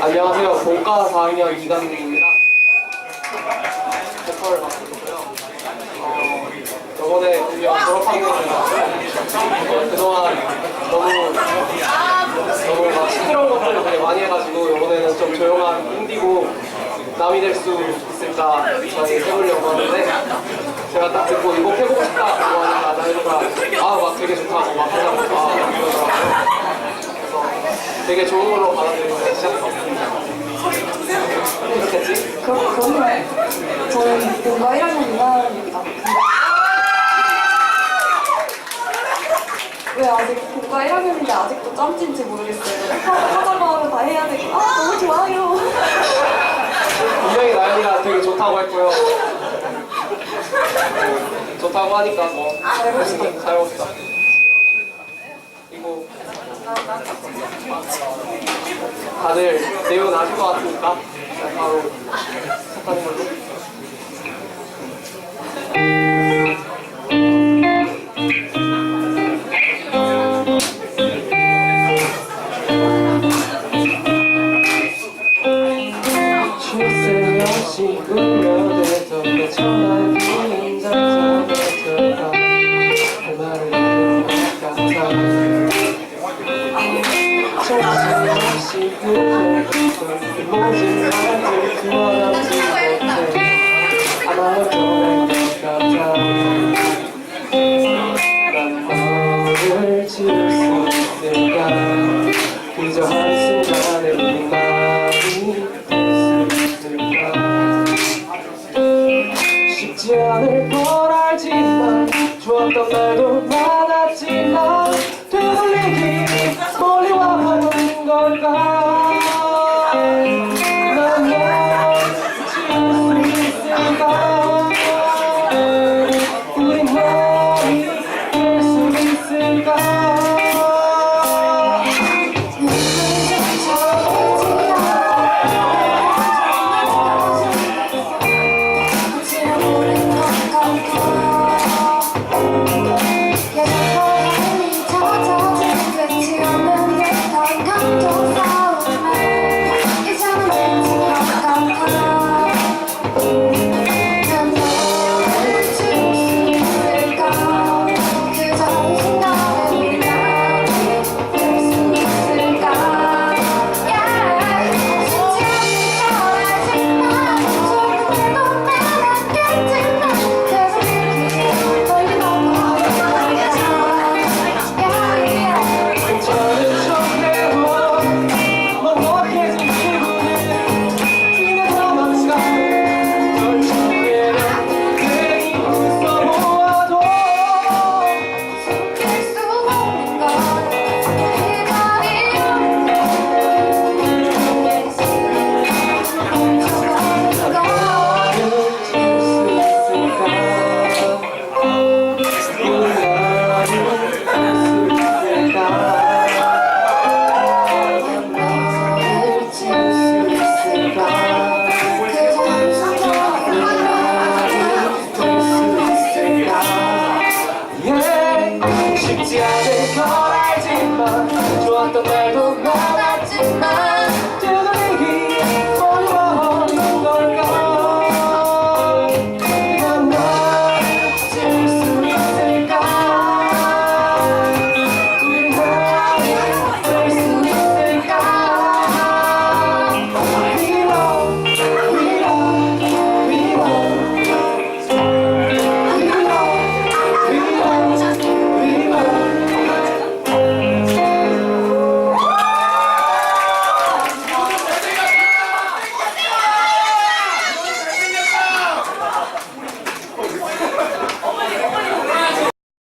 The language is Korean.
안녕하세요. 본과 4학년 이강민입니다. 보컬 맡고 있고요. 어, 저번에 졸업하게 됐는데 그동안 너무 너무 막 시끄러운 것들을 되게 많이 해가지고 이번에는 좀 조용한 인디고 남이 될 수 있을까 많이 해보려고 하는데 제가 딱 듣고 이거 해보고 싶다고 하니까 나이가 되게 좋다고 막막 그러더라고요. 그래서 되게 좋은 걸로 받아들이고 시작했습니다. 그렇겠지? 그럼, 그럼요. 저는 뭔가 1학년 2학년입니다. 왜 아직 뭔가 1학년인데 아직도 짬찐지 모르겠어요. 하- 하자고 하면 다 해야 되고. 아, 너무 좋아요. 분명히 나연이가 되게 좋다고 했고요. 좋다고 하니까 뭐 잘해봅시다. 잘 해봅시다. 다들 내용은 아실 것 같으니까 바로 시작하는 걸로. 쉽지 않을 걸 알지만 좋았던 날도